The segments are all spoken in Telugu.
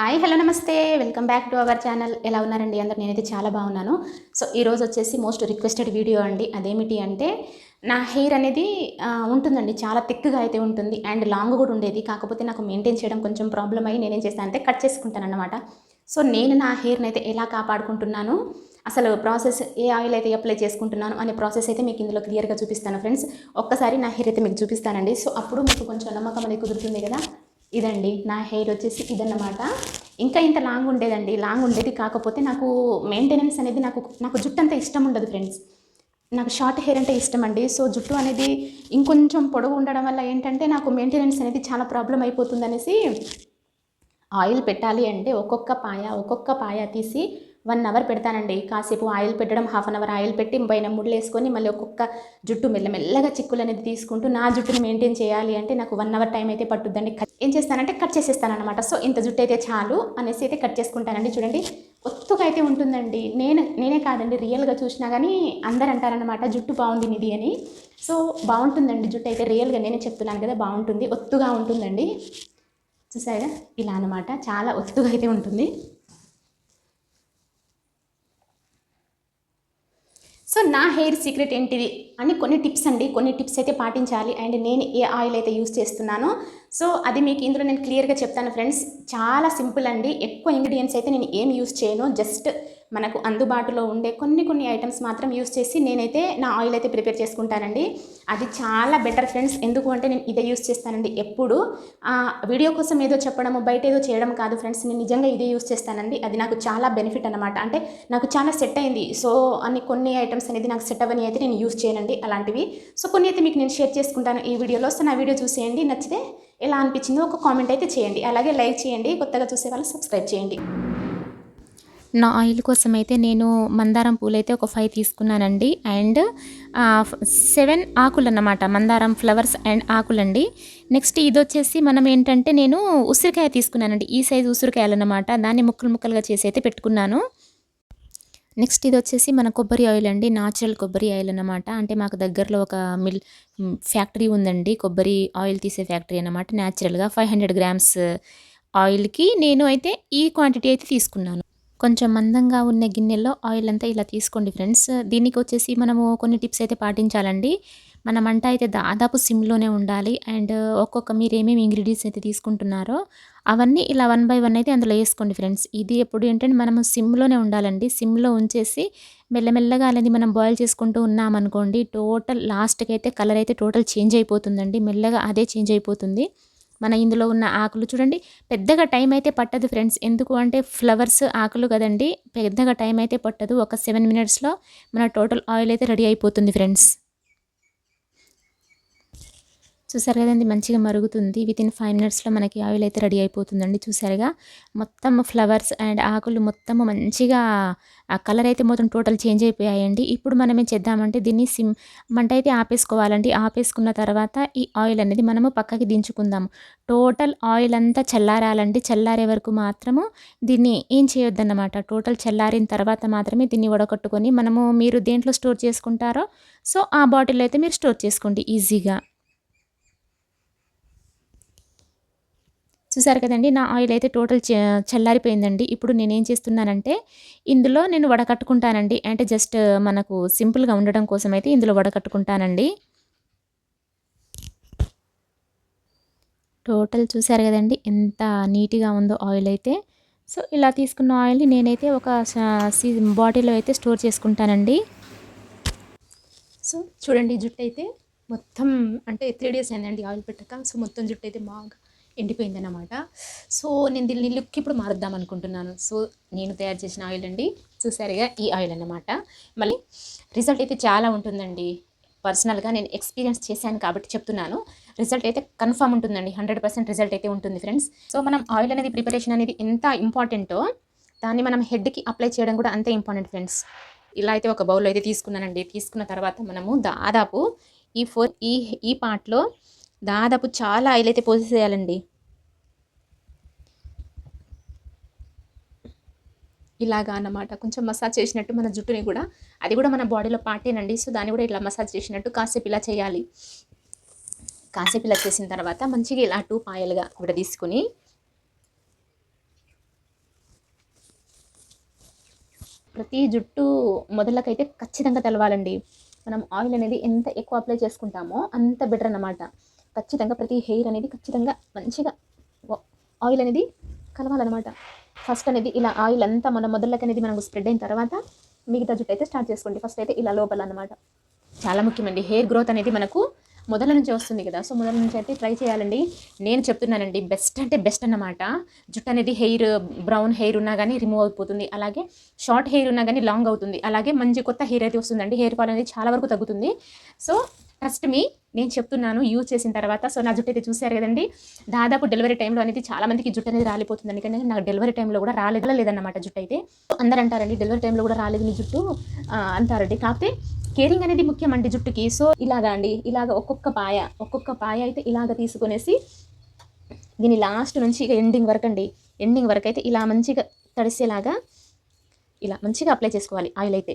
హాయ్ హలో నమస్తే. Welcome back to our channel. ఎలా ఉన్నారండి? అందరు నేనైతే చాలా బాగున్నాను. సో ఈరోజు వచ్చేసి మోస్ట్ రిక్వెస్టెడ్ వీడియో అండి. అదేమిటి అంటే నా హెయిర్ అనేది ఉంటుందండి. చాలా థిక్గా అయితే ఉంటుంది. అండ్ లాంగ్ కూడా ఉండేది. కాకపోతే నాకు మెయింటైన్ చేయడం కొంచెం ప్రాబ్లం అయ్యి నేనేం చేస్తాను అంటే కట్ చేసుకుంటాను అనమాట సో నేను నా హెయిర్ని అయితే ఎలా కాపాడుకుంటున్నాను అసలు ప్రాసెస్ ఏ ఆయిల్ అయితే అప్లై చేసుకుంటున్నాను అనే ప్రాసెస్ అయితే మీకు ఇందులో క్లియర్గా చూపిస్తాను ఫ్రెండ్స్. ఒక్కసారి నా హెయిర్ అయితే మీకు చూపిస్తానండి. సో అప్పుడు మీకు కొంచెం నమ్మకం అనేది కుదురుతుంది కదా. ఇదండి నా హెయిర్ వచ్చేసి ఇదన్నమాట. ఇంకా ఇంత లాంగ్ ఉండేదండి. లాంగ్ ఉండేది కాకపోతే నాకు మెయింటెనెన్స్ అనేది నాకు నాకు జుట్టు అంత ఇష్టం ఉండదు ఫ్రెండ్స్ నాకు షార్ట్ హెయిర్ అంటే ఇష్టం అండి సో జుట్టు అనేది ఇంకొంచెం పొడవు ఉండడం వల్ల ఏంటంటే నాకు మెయింటెనెన్స్ అనేది చాలా ప్రాబ్లం అయిపోతుంది అనేసి ఆయిల్ పెట్టాలి అంటే ఒక్కొక్క పాయ ఒక్కొక్క పాయ తీసి వన్ అవర్ పెడతానండి. కాసేపు ఆయిల్ పెట్టడం హాఫ్ అన్ అవర్ ఆయిల్ పెట్టి పైన ముళ్ళు వేసుకొని మళ్ళీ ఒక్కొక్క జుట్టు మెల్లమెల్లగా చిక్కులు అనేది తీసుకుంటూ నా జుట్టుని మెయింటైన్ చేయాలి అంటే నాకు వన్ అవర్ టైం అయితే పట్టుద్దండి. కట్- ఏం చేస్తానంటే కట్ చేసేస్తానమాట సో ఇంత జుట్టు అయితే చాలు అనేసి అయితే కట్ చేసుకుంటానండి. చూడండి ఒత్తుగా అయితే ఉంటుందండి. నేను నేనే కాదండి రియల్గా చూసినా కానీ అందరు అంటారనమాట జుట్టు బాగుంది నిధి అని. సో బాగుంటుందండి జుట్టు అయితే రియల్గా నేనే చెప్తున్నాను కదా బాగుంటుంది ఒత్తుగా ఉంటుందండి. చూసారా? ఇలా అనమాట చాలా ఒత్తుగా అయితే ఉంటుంది. సో నా హెయిర్ సీక్రెట్ ఏంటిది? అని కొన్ని టిప్స్ అండి. కొన్ని టిప్స్ అయితే పాటించాలి. అండ్ నేను ఏ ఆయిల్ అయితే యూస్ చేస్తున్నానో సో అది మీకు ఇందులో నేను క్లియర్గా చెప్తాను ఫ్రెండ్స్. చాలా సింపుల్ అండి. ఎక్కువ ఇంగ్రీడియంట్స్ అయితే నేను ఏం యూస్ చేయను. జస్ట్ మనకు అందుబాటులో ఉండే కొన్ని కొన్ని ఐటమ్స్ మాత్రం యూస్ చేసి నేనైతే నా ఆయిల్ అయితే ప్రిపేర్ చేసుకుంటానండి. అది చాలా బెటర్ ఫ్రెండ్స్. ఎందుకు అంటే నేను ఇదే యూస్ చేస్తానండి. ఎప్పుడు వీడియో కోసం ఏదో చెప్పడము బయట ఏదో చేయడం కాదు ఫ్రెండ్స్. నేను నిజంగా ఇదే యూస్ చేస్తానండి. అది నాకు చాలా బెనిఫిట్ అనమాట అంటే నాకు చాలా సెట్ అయింది. సో అని కొన్ని ఐటమ్స్ అనేది నాకు సెట్ అవని అయితే నేను యూస్ చేయనండి అలాంటివి. సో కొన్ని అయితే మీకు నేను షేర్ చేసుకుంటాను ఈ వీడియోలో. సో నా వీడియో చూసేయండి. నచ్చితే ఎలా అనిపించిందో ఒక కామెంట్ అయితే చేయండి. అలాగే లైక్ చేయండి. కొత్తగా చూసే వాళ్ళు సబ్స్క్రైబ్ చేయండి. నా ఆయిల్ కోసం అయితే నేను మందారం పూలు అయితే ఒక ఫైవ్ తీసుకున్నానండి. అండ్ సెవెన్ ఆకులు అన్నమాట. మందారం ఫ్లవర్స్ అండ్ ఆకులండి. నెక్స్ట్ ఇది వచ్చేసి మనం ఏంటంటే నేను ఉసిరికాయ తీసుకున్నానండి. ఈ సైజు ఉసిరికాయలు అన్నమాట. దాన్ని ముక్కలు ముక్కలుగా చేసి అయితే పెట్టుకున్నాను. నెక్స్ట్ ఇది వచ్చేసి మన కొబ్బరి ఆయిల్ అండి నాచురల్ కొబ్బరి ఆయిల్ అన్నమాట. అంటే మాకు దగ్గరలో ఒక మిల్ ఫ్యాక్టరీ ఉందండి. కొబ్బరి ఆయిల్ తీసే ఫ్యాక్టరీ అన్నమాట. న్యాచురల్గా ఫైవ్ హండ్రెడ్ గ్రామ్స్ ఆయిల్కి నేను అయితే ఈ క్వాంటిటీ అయితే తీసుకున్నాను. కొంచెం మందంగా ఉన్న గిన్నెల్లో ఆయిల్ అంతా ఇలా తీసుకోండి ఫ్రెండ్స్. దీనికి వచ్చేసి మనము కొన్ని టిప్స్ అయితే పాటించాలండి. మన మంట అయితే దాదాపు సిమ్లోనే ఉండాలి. అండ్ ఒక్కొక్క మీరు ఏమేమి ఇంగ్రీడియంట్స్ అయితే తీసుకుంటున్నారో అవన్నీ ఇలా వన్ బై వన్ అయితే అందులో వేసుకోండి ఫ్రెండ్స్. ఇది ఎప్పుడు ఏంటంటే మనం సిమ్లోనే ఉండాలండి. సిమ్లో ఉంచేసి మెల్లమెల్లగా అనేది మనం బాయిల్ చేసుకుంటూ ఉన్నామనుకోండి టోటల్ లాస్ట్కి అయితే కలర్ అయితే టోటల్ చేంజ్ అయిపోతుందండి. మెల్లగా అదే చేంజ్ అయిపోతుంది. మన ఇందులో ఉన్న ఆకులు చూడండి పెద్దగా టైం అయితే పట్టదు ఫ్రెండ్స్. ఎందుకు అంటే ఫ్లవర్స్ ఆకులు కదండి పెద్దగా టైం అయితే పట్టదు. ఒక సెవెన్ మినిట్స్లో మన టోటల్ ఆయిల్ అయితే రెడీ అయిపోతుంది ఫ్రెండ్స్. చూసారు కదండి మంచిగా మరుగుతుంది. వితిన్ ఫైవ్ మినిట్స్లో మనకి ఆయిల్ అయితే రెడీ అయిపోతుందండి చూసారుగా. మొత్తం ఫ్లవర్స్ అండ్ ఆకులు మొత్తం మంచిగా ఆ కలర్ అయితే మొత్తం టోటల్ చేంజ్ అయిపోయాయండి. ఇప్పుడు మనం ఏం చేద్దామంటే దీన్ని సిమ్ మంట అయితే ఆపేసుకోవాలండి. ఆపేసుకున్న తర్వాత ఈ ఆయిల్ అనేది మనము పక్కకి దించుకుందాము. టోటల్ ఆయిల్ అంతా చల్లారాలండి. చల్లారే వరకు మాత్రము దీన్ని ఏం చేయొద్దన్నమాట. టోటల్ చల్లారిన తర్వాత మాత్రమే దీన్ని వడగొట్టుకొని మనము మీరు దేంట్లో స్టోర్ చేసుకుంటారో సో ఆ బాటిల్ అయితే మీరు స్టోర్ చేసుకోండి ఈజీగా. చూసారు కదండి నా ఆయిల్ అయితే టోటల్ చ- చల్లారిపోయిందండి. ఇప్పుడు నేను ఏం చేస్తున్నానంటే ఇందులో నేను వడకట్టుకుంటానండి. అంటే జస్ట్ మనకు సింపుల్గా ఉండడం కోసం అయితే ఇందులో వడకట్టుకుంటానండి. టోటల్ చూసారు కదండి ఎంత నీట్గా ఉందో ఆయిల్ అయితే. సో ఇలా తీసుకున్న ఆయిల్ని నేనైతే ఒక బాటిల్లో అయితే స్టోర్ చేసుకుంటానండి. సో చూడండి జుట్టు అయితే మొత్తం అంటే త్రీ డేస్ అయిందండి ఆయిల్ పెట్టక. సో మొత్తం జుట్టు అయితే బాగా ఎండిపోయిందన్నమాట. సో నేను దీన్ని లుక్ ఇప్పుడు మారుద్దాం అనుకుంటున్నాను. సో నేను తయారు చేసిన ఆయిల్ అండి. చూసారుగా ఈ ఆయిల్ అన్నమాట. మళ్ళీ రిజల్ట్ అయితే చాలా ఉంటుందండి. పర్సనల్గా నేను ఎక్స్పీరియన్స్ చేశాను కాబట్టి చెప్తున్నాను. రిజల్ట్ అయితే కన్ఫామ్ ఉంటుందండి. హండ్రెడ్ పర్సెంట్ రిజల్ట్ అయితే ఉంటుంది ఫ్రెండ్స్. సో మనం ఆయిల్ అనేది ప్రిపరేషన్ అనేది ఎంత ఇంపార్టెంటో దాన్ని మనం హెడ్కి అప్లై చేయడం కూడా అంతే ఇంపార్టెంట్ ఫ్రెండ్స్. ఇలా అయితే ఒక బౌల్ అయితే తీసుకున్నానండి. తీసుకున్న తర్వాత మనము దాదాపు ఈ ఫోర్ ఈ ఈ పార్ట్లో దాదాపు చాలా ఆయిల్ అయితే పోసేసేయాలండి ఇలాగా అన్నమాట. కొంచెం మసాజ్ చేసినట్టు మన జుట్టుని కూడా అది కూడా మన బాడీలో పాటేనండి సో దాన్ని కూడా ఇట్లా మసాజ్ చేసినట్టు కాసేపు ఇలా చేయాలి. కాసేపు ఇలా చేసిన తర్వాత మంచిగా ఇలా టూ పాయలుగా కూడా తీసుకుని ప్రతి జుట్టు మొదలకైతే ఖచ్చితంగా తెలవాలండి. మనం ఆయిల్ అనేది ఎంత ఎక్కువ అప్లై చేసుకుంటామో అంత బెటర్ అన్నమాట. ఖచ్చితంగా ప్రతి హెయిర్ అనేది ఖచ్చితంగా మంచిగా ఆయిల్ అనేది కలవాలన్నమాట. ఫస్ట్ అనేది ఇలా ఆయిల్ అంతా మన మొదలకి అనేది మనకు స్ప్రెడ్ అయిన తర్వాత మిగతా జుట్టు అయితే స్టార్ట్ చేసుకోండి. ఫస్ట్ అయితే ఇలా లోపల అనమాట చాలా ముఖ్యమండి. హెయిర్ గ్రోత్ అనేది మనకు మొదల నుంచి వస్తుంది కదా. సో మొదల నుంచి అయితే ట్రై చేయాలండి. నేను చెప్తున్నానండి బెస్ట్ అంటే బెస్ట్ అన్నమాట. జుట్టు అనేది హెయిర్ బ్రౌన్ హెయిర్ ఉన్నా కానీ రిమూవ్ అయిపోతుంది. అలాగే షార్ట్ హెయిర్ ఉన్నా కానీ లాంగ్ అవుతుంది. అలాగే మంచి కొత్త హెయిర్ అయితే వస్తుందండి. హెయిర్ ఫాల్ అనేది చాలా వరకు తగ్గుతుంది. సో ట్రస్ట్ మీ నేను చెప్తున్నాను యూజ్ చేసిన తర్వాత సో నా జుట్టు అయితే చూశారు కదండి. దాదాపు డెలివరీ టైంలో అనేది చాలా మందికి జుట్టు అనేది రాలిపోతుంది. కానీ నాకు డెలివరీ టైంలో కూడా రాలేదు లేదన్నమాట జుట్టు అయితే. అందరూ అంటారండి డెలివరీ టైంలో కూడా రాలేదు నీ జుట్టు అంటారండి. కాకపోతే కేరింగ్ అనేది ముఖ్యం అండి జుట్టుకి. సో ఇలాగా అండి ఇలాగ ఒక్కొక్క పాయ ఒక్కొక్క పాయ అయితే ఇలాగ తీసుకునేసి దీని లాస్ట్ నుంచి ఇక ఎండింగ్ వరకు అండి ఎండింగ్ వరకు అయితే ఇలా మంచిగా తడిసేలాగా ఇలా మంచిగా అప్లై చేసుకోవాలి ఆయిల్ అయితే.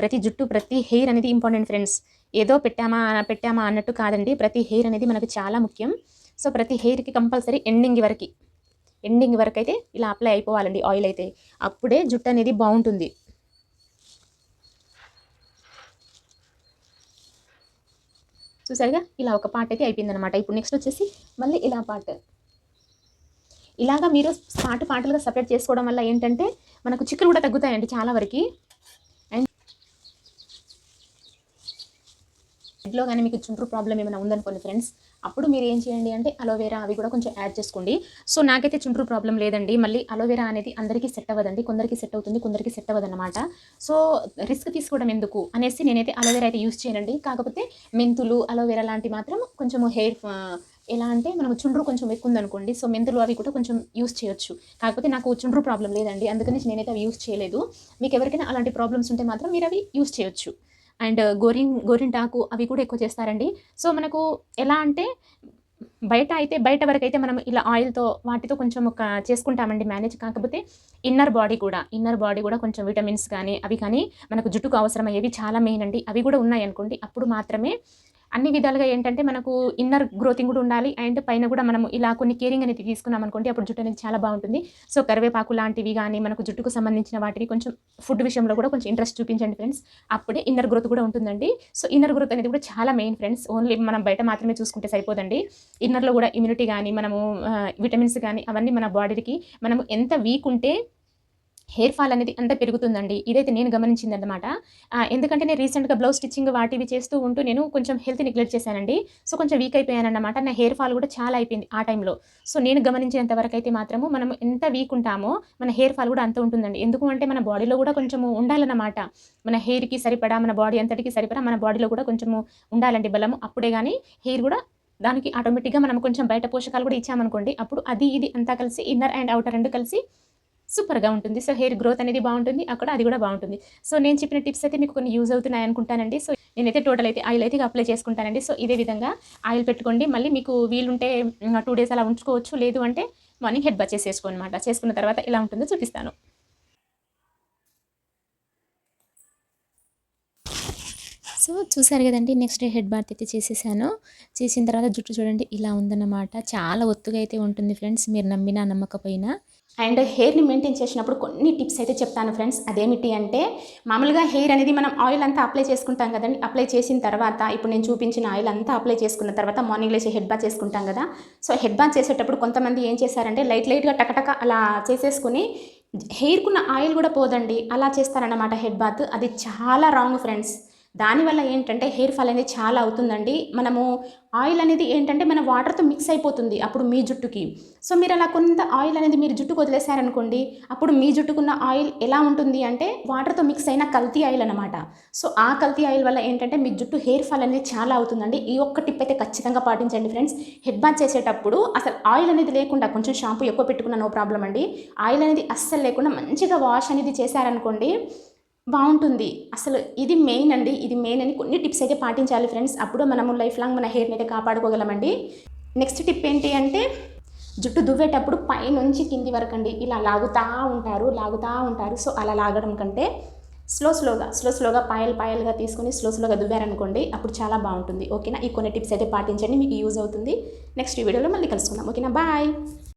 ప్రతి జుట్టు ప్రతి హెయిర్ అనేది ఇంపార్టెంట్ ఫ్రెండ్స్ ఏదో పెట్టామా పెట్టామా అన్నట్టు కాదండి. ప్రతి హెయిర్ అనేది మనకు చాలా ముఖ్యం. సో ప్రతి హెయిర్కి కంపల్సరీ ఎండింగ్ వరకు ఎండింగ్ వరకు అయితే ఇలా అప్లై అయిపోవాలండి ఆయిల్ అయితే. అప్పుడే జుట్టు అనేది బాగుంటుంది. చూసారుగా? ఇలా ఒక పార్ట్ అయితే అయిపోయిందనమాట ఇప్పుడు నెక్స్ట్ వచ్చేసి మళ్ళీ ఇలా పార్ట్. ఇలాగా మీరు పార్ట్ పార్ట్లుగా సపరేట్ చేసుకోవడం వల్ల ఏంటంటే మనకు చిక్కులు కూడా తగ్గుతాయండి చాలా వరకు. హెడ్లో కానీ మీకు చుండ్రు ప్రాబ్లం ఏమైనా ఉందనుకోండి ఫ్రెండ్స్ అప్పుడు మీరు ఏం చేయండి అంటే అలోవెరా అవి కూడా కొంచెం యాడ్ చేసుకోండి. సో నాకైతే చుండ్రు ప్రాబ్లం లేదండి. మళ్ళీ అలోవెరా అనేది అందరికీ సెట్ అవ్వదండి. కొందరికి సెట్ అవుతుంది కొందరికి సెట్ అవ్వదన్నమాట. సో రిస్క్ తీసుకోవడం ఎందుకు అనేసి నేనైతే అలోవెరా అయితే యూస్ చేయనండి. కాకపోతే మెంతులు అలోవెరా లాంటి మాత్రం కొంచెం హెయిర్ ఎలా అంటే మనకు చుండ్రు కొంచెం ఎక్కువ ఉందనుకోండి. సో మెంతులు అవి కూడా కొంచెం యూస్ చేయొచ్చు. కాకపోతే నాకు చుండ్రు ప్రాబ్లం లేదండి. అందుకని నేనైతే అవి యూస్ చేయలేదు. మీకు ఎవరికైనా అలాంటి ప్రాబ్లమ్స్ ఉంటే మాత్రం మీరు అవి యూస్ చేయొచ్చు. అండ్ గోరిన్ గోరింటాకు అవి కూడా ఎక్కువ చేస్తారండి. సో మనకు ఎలా అంటే బయట అయితే బయట వరకు అయితే మనం ఇలా ఆయిల్తో వాటితో కొంచెం ఒక చేసుకుంటామండి మేనేజ్ కాకపోతే ఇన్నర్ బాడీ కూడా ఇన్నర్ బాడీ కూడా కొంచెం విటమిన్స్ కానీ అవి కానీ మనకు జుట్టుకు అవసరమయ్యేవి చాలా మెయిన్ అండి. అవి కూడా ఉన్నాయి అనుకోండి అప్పుడు మాత్రమే అన్ని విధాలుగా ఏంటంటే మనకు ఇన్నర్ గ్రోతింగ్ కూడా ఉండాలి. అండ్ పైన కూడా మనం ఇలా కొన్ని కేరింగ్ అనేది తీసుకున్నాం అనుకోండి అప్పుడు జుట్టు అనేది చాలా బాగుంటుంది. సో కరివేపాకు లాంటివి కానీ మనకు జుట్టుకు సంబంధించిన వాటిని కొంచెం ఫుడ్ విషయంలో కూడా కొంచెం ఇంట్రెస్ట్ చూపించండి ఫ్రెండ్స్ అప్పుడే ఇన్నర్ గ్రోత్ కూడా ఉంటుందండి. సో ఇన్నర్ గ్రోత్ అనేది కూడా చాలా మెయిన్ ఫ్రెండ్స్ ఓన్లీ మనం బయట మాత్రమే చూసుకుంటే సరిపోదండి. ఇన్నర్లో కూడా ఇమ్యూనిటీ కానీ మనము విటమిన్స్ కానీ అవన్నీ మన బాడీకి మనం ఎంత వీక్ ఉంటే హెయిర్ ఫాల్ అనేది అంత పెరుగుతుందండి. ఇదైతే నేను గమనించింది అనమాట ఎందుకంటే నేను రీసెంట్గా బ్లౌజ్ స్టిచ్చింగ్ వాటివి చేస్తూ ఉంటూ నేను కొంచెం హెల్త్ నెగ్లెక్ట్ చేశానండి. సో కొంచెం వీక్ అయిపోయానన్నమాట. నా హెయిర్ ఫాల్ కూడా చాలా అయిపోయింది ఆ టైంలో. సో నేను గమనించినంత వరకు అయితే మాత్రము మనం ఎంత వీక్ ఉంటామో మన హెయిర్ ఫాల్ కూడా అంత ఉంటుందండి. ఎందుకు అంటే మన బాడీలో కూడా కొంచెము ఉండాలన్నమాట. మన హెయిర్కి సరిపడా మన బాడీ అంతటికి సరిపడా మన బాడీలో కూడా కొంచెము ఉండాలండి బలము. అప్పుడే కానీ హెయిర్ కూడా దానికి ఆటోమేటిక్గా మనం కొంచెం బయట పోషకాలు కూడా ఇచ్చామనుకోండి అప్పుడు అది ఇది అంతా కలిసి ఇన్నర్ అండ్ అవుటర్ రెండు కలిసి సూపర్గా ఉంటుంది. సో హెయిర్ గ్రోత్ అనేది బాగుంటుంది. అక్కడ అది కూడా బాగుంటుంది. సో నేను చెప్పిన టిప్స్ అయితే మీకు కొన్ని యూజ్ అవుతున్నాయి అనుకుంటానండి. సో నేనైతే టోటల్ అయితే ఆయిల్ అయితే అప్లై చేసుకుంటానండి. సో ఇదే విధంగా ఆయిల్ పెట్టుకోండి. మళ్ళీ మీకు వీలుంటే టూ డేస్ అలా ఉంచుకోవచ్చు. లేదు అంటే మార్నింగ్ హెడ్ బాత్ చేసేసుకో అనమాట చేసుకున్న తర్వాత ఎలా ఉంటుందో చూపిస్తాను. సో చూసారు కదండి నెక్స్ట్ డే హెడ్ బాత్ అయితే చేసేసాను. చేసిన తర్వాత జుట్టు చూడండి ఇలా ఉందన్నమాట. చాలా ఒత్తుగా అయితే ఉంటుంది ఫ్రెండ్స్ మీరు నమ్మినా నమ్మకపోయినా. అండ్ హెయిర్ని మెయింటైన్ చేసినప్పుడు కొన్ని టిప్స్ అయితే చెప్తాను ఫ్రెండ్స్. అదేమిటి అంటే మామూలుగా హెయిర్ అనేది మనం ఆయిల్ అంతా అప్లై చేసుకుంటాం కదండి. అప్లై చేసిన తర్వాత ఇప్పుడు నేను చూపించిన ఆయిల్ అంతా అప్లై చేసుకున్న తర్వాత మార్నింగ్ లేచి హెడ్ బాత్ చేసుకుంటాం కదా. సో హెడ్ బాత్ చేసేటప్పుడు కొంతమంది ఏం చేశారంటే లైట్ లైట్గా టకటక అలా చేసేసుకుని హెయిర్కున్న ఆయిల్ కూడా పోదండి. అలా చేస్తారన్నమాట హెడ్ బాత్. అది చాలా రాంగ్ ఫ్రెండ్స్. దానివల్ల ఏంటంటే హెయిర్ ఫాల్ అనేది చాలా అవుతుందండి. మనము ఆయిల్ అనేది ఏంటంటే మన వాటర్తో మిక్స్ అయిపోతుంది అప్పుడు మీ జుట్టుకి. సో మీరు అలా కొంత ఆయిల్ అనేది మీరు జుట్టుకు వదిలేశారనుకోండి అప్పుడు మీ జుట్టుకున్న ఆయిల్ ఎలా ఉంటుంది అంటే వాటర్తో మిక్స్ అయిన కల్తీ ఆయిల్ అనమాట సో ఆ కల్తీ ఆయిల్ వల్ల ఏంటంటే మీ జుట్టు హెయిర్ ఫాల్ అనేది చాలా అవుతుందండి. ఈ ఒక్క టిప్ అయితే ఖచ్చితంగా పాటించండి ఫ్రెండ్స్. హెడ్ బాత్ చేసేటప్పుడు అసలు ఆయిల్ అనేది లేకుండా కొంచెం షాంపూ ఎక్కువ పెట్టుకున్న నో ప్రాబ్లం అండి. ఆయిల్ అనేది అస్సలు లేకుండా మంచిగా వాష్ అనేది చేశారనుకోండి బాగుంటుంది. అసలు ఇది మెయిన్ అండి. ఇది మెయిన్ అని కొన్ని టిప్స్ అయితే పాటించాలి ఫ్రెండ్స్ అప్పుడు మనము లైఫ్ లాంగ్ మన హెయిర్ని అయితే కాపాడుకోగలమండి. నెక్స్ట్ టిప్ ఏంటి అంటే జుట్టు దువ్వేటప్పుడు పైనుంచి కింది వరకు అండి ఇలా లాగుతూ ఉంటారు లాగుతూ ఉంటారు. సో అలా లాగడం కంటే స్లో స్లోగా స్లో స్లోగా పాయలు పాయలుగా తీసుకొని స్లో స్లోగా దువ్వారనుకోండి అప్పుడు చాలా బాగుంటుంది. ఓకేనా ఈ కొన్ని టిప్స్ అయితే పాటించండి మీకు యూజ్ అవుతుంది. నెక్స్ట్ వీడియోలో మళ్ళీ కలుసుకుందాం. ఓకేనా బాయ్